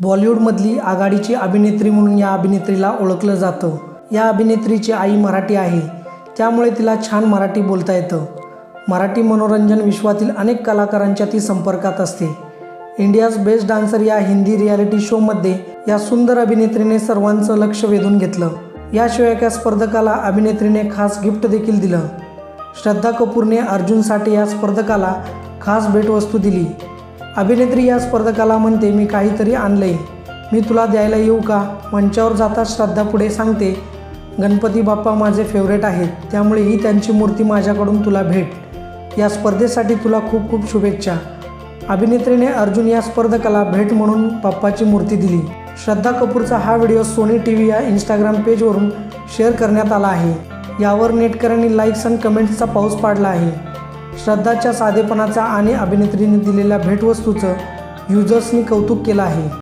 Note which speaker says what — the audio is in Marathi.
Speaker 1: बॉलिवूडमधली आघाडीची अभिनेत्री म्हणून या अभिनेत्रीला ओळखलं जातं. या अभिनेत्रीची आई मराठी आहे. त्यामुळे तिला छान मराठी बोलता येतं. मराठी मनोरंजन विश्वातील अनेक कलाकारांच्या ती संपर्कात असते. इंडियाज बेस्ट डान्सर या हिंदी रियालिटी शोमध्ये या सुंदर अभिनेत्रीने सर्वांचं लक्ष वेधून घेतलं. याशिवाय एका स्पर्धकाला अभिनेत्रीने खास गिफ्ट देखील दिलं. श्रद्धा कपूरने अर्जुनसाठी या स्पर्धकाला खास भेटवस्तू दिली. अभिनेत्री या स्पर्धकाला म्हणते मी काहीतरी आणलंय. मी तुला द्यायला येऊ का? मंचावर जाता श्रद्धा पुढे सांगते गणपती बाप्पा माझे फेवरेट आहेत. त्यामुळे ही त्यांची मूर्ती माझ्याकडून तुला भेट. या स्पर्धेसाठी तुला खूप खूप शुभेच्छा. अभिनेत्रीने अर्जुन या स्पर्धकाला भेट म्हणून बाप्पाची मूर्ती दिली. श्रद्धा कपूरचा हा व्हिडिओ सोनी टी व्ही या इंस्टाग्राम पेजवरून शेअर करण्यात आला आहे. यावर नेटकऱ्यांनी लाईक्स आणि कमेंट्सचा पाऊस पाडला आहे. श्रद्धाच्या साधेपणाचा आणि अभिनेत्रीने दिलेल्या भेटवस्तूचं युजर्सनी कौतुक केलं आहे.